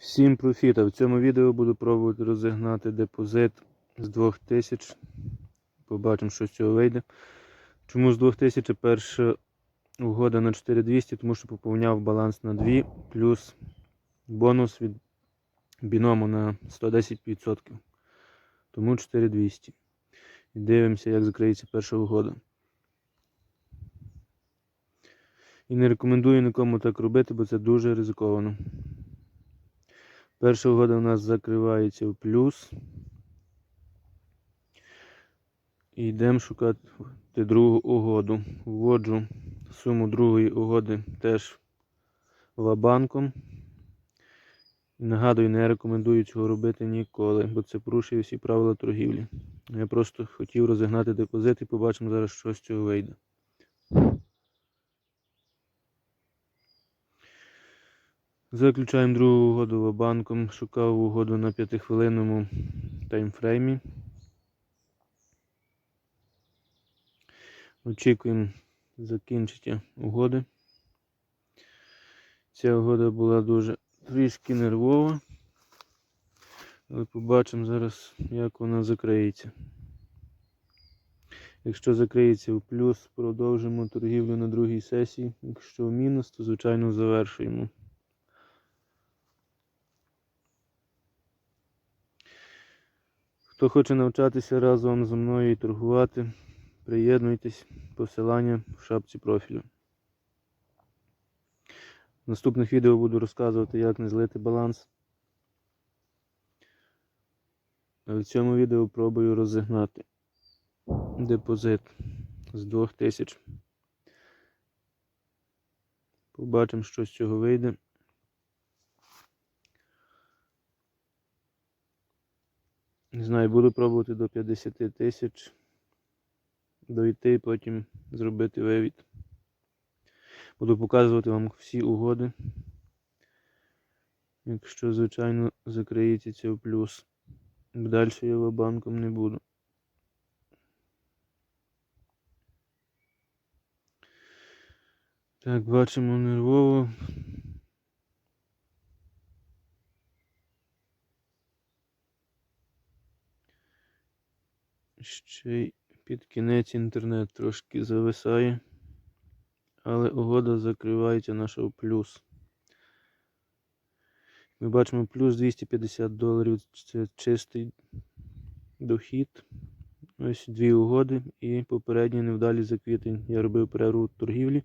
Всім профіта! В цьому відео буду пробувати розігнати депозит з 2000. Побачимо, що з цього вийде. Чому з 2000 перша угода на 4200, тому що поповняв баланс на 2 плюс бонус від біному на 110%. Тому 4200. І дивимося, як закриється перша угода. І не рекомендую нікому так робити, бо це дуже ризиковано. Перша угода у нас закривається в плюс. І йдемо шукати другу угоду. Вводжу суму другої угоди теж вабанком. Нагадую, не рекомендую цього робити ніколи, бо це порушує всі правила торгівлі. Я просто хотів розігнати депозит і побачимо зараз, що з цього вийде. Заключаємо другу угоду банком. Шукав угоду на 5-хвилинному таймфреймі. Очікуємо закінчення угоди. Ця угода була дуже трішки нервова. Але побачимо зараз, як вона закриється. Якщо закриється в плюс, продовжимо торгівлю на другій сесії. Якщо в мінус, то звичайно завершуємо. Хто хоче навчатися разом зі мною і торгувати, приєднуйтесь, посилання в шапці профілю. В наступних відео буду розказувати, як не злити баланс. А в цьому відео пробую розігнати депозит з 2000. Побачимо, що з цього вийде. Не знаю, буду пробувати до 50 тисяч дойти потім зробити вивід. Буду показувати вам всі угоди. Якщо, звичайно, закриється це в плюс. Далі я банком не буду. Так, бачимо нервово. Ще й під кінець інтернет трошки зависає, але угода закривається наша в плюс. Ми бачимо плюс 250 доларів це чистий дохід. Ось дві угоди і попередні невдалі за квітень. Я робив перерву торгівлі.